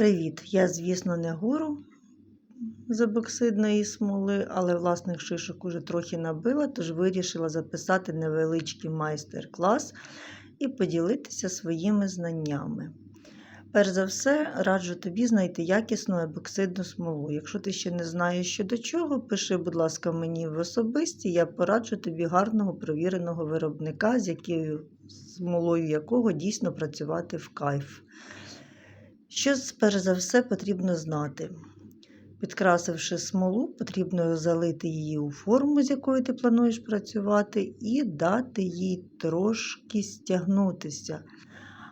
Привіт! Я, звісно, не гуру з ебоксидної смоли, але власних шишок уже трохи набила, тож вирішила записати невеличкий майстер-клас і поділитися своїми знаннями. Перш за все, раджу тобі знайти якісну ебоксидну смолу. Якщо ти ще не знаєш, що до чого, пиши, будь ласка, мені в особисті, я пораджу тобі гарного провіреного виробника, з якою смолою якого дійсно працювати в кайф. Що перш за все потрібно знати? Підкрасивши смолу, потрібно залити її у форму, з якою ти плануєш працювати, і дати їй трошки стягнутися,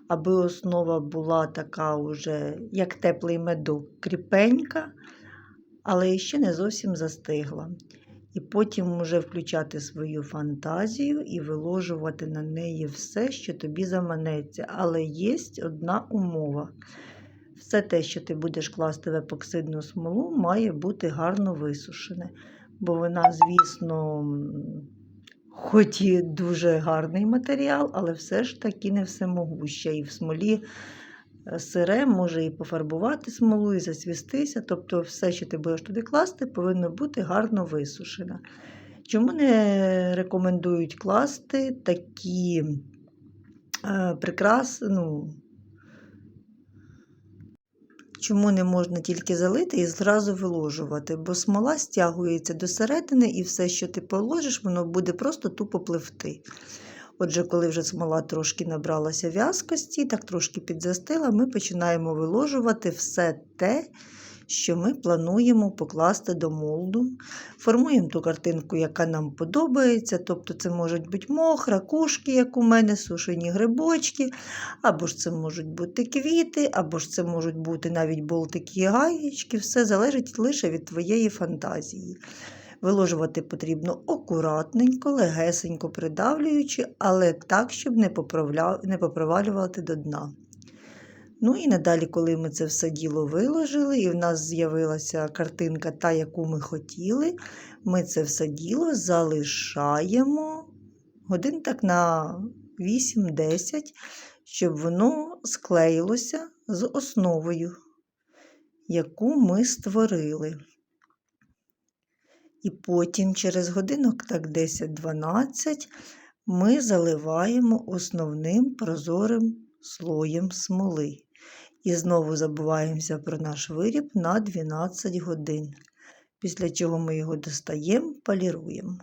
аби основа була така уже, як теплий медок, кріпенька, але ще не зовсім застигла. І потім вже включати свою фантазію і виложувати на неї все, що тобі заманеться. Але є одна умова. Все те, що ти будеш класти в епоксидну смолу, має бути гарно висушене. Бо вона, звісно, хоч і дуже гарний матеріал, але все ж таки не всемогуща. І в смолі е, сире може і пофарбувати смолу, і засвістися. Тобто, все, що ти будеш туди класти, повинно бути гарно висушене. Чому не рекомендують класти такі е, прикраси? ну, Чому не можна тільки залити і зразу виложувати? Бо смола стягується до середини, і все, що ти положиш, воно буде просто тупо пливти. Отже, коли вже смола трошки набралася в'язкості, так трошки підзастила, ми починаємо виложувати все те, що ми плануємо покласти до молду. Формуємо ту картинку, яка нам подобається. Тобто це можуть бути мох, ракушки, як у мене, сушені грибочки, або ж це можуть бути квіти, або ж це можуть бути навіть болтики і гаєчки. Все залежить лише від твоєї фантазії. Виложувати потрібно акуратненько, легесенько придавлюючи, але так, щоб не, не попровалювати до дна. Ну і надалі, коли ми це все діло виложили, і в нас з'явилася картинка, та, яку ми хотіли, ми це все діло залишаємо годин так на 8-10, щоб воно склеїлося з основою, яку ми створили. І потім, через годинок, так 10-12, ми заливаємо основним прозорим слоєм смоли. І знову забуваємося про наш виріб на 12 годин, після чого ми його достаємо, поліруємо.